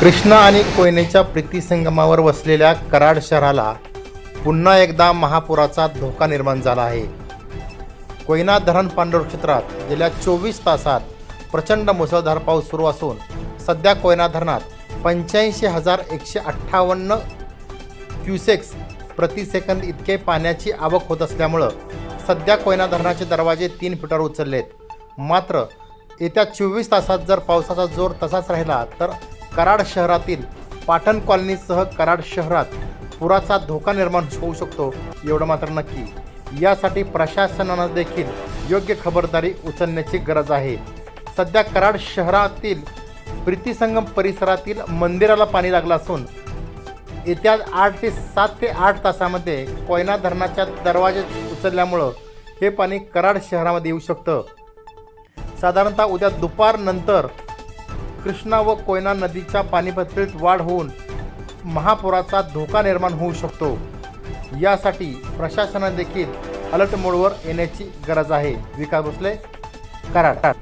कृष्णा आणि कोयनेच्या प्रीतीसंगमावर वसलेल्या कराड शहराला पुन्हा एकदा महापुराचा धोका निर्माण झाला आहे. कोयना धरण पांडव क्षेत्रात गेल्या चोवीस तासात प्रचंड मुसळधार पाऊस सुरू असून सध्या कोयना धरणात पंच्याऐंशी हजार एकशे अठ्ठावन्न क्युसेक्स प्रति सेकंद इतके पाण्याची आवक होत असल्यामुळं सध्या कोयना धरणाचे दरवाजे तीन फुटावर उचललेत. मात्र येत्या चोवीस तासात जर पावसाचा जोर तसाच राहिला तर कराड शहरातील पाटण कॉलनीसह कराड शहरात पुराचा धोका निर्माण होऊ शकतो एवढं मात्र नक्की. यासाठी प्रशासनानं देखील योग्य खबरदारी उचलण्याची गरज आहे. सध्या कराड शहरातील प्रीतीसंगम परिसरातील मंदिराला पाणी लागलं असून येत्या आठ ते सात ते आठ तासामध्ये कोयना धरणाच्या दरवाजे उचलल्यामुळं हे पाणी कराड शहरामध्ये येऊ शकतं. साधारणतः उद्या दुपारनंतर कृष्णा व कोयना नदीच्या पाणीपातळीत वाढ होऊन महापुराचा धोका निर्माण होऊ शकतो. यासाठी प्रशासनाने देखील अलर्ट मोडवर येण्याची गरज आहे. विकास भोसले कराटा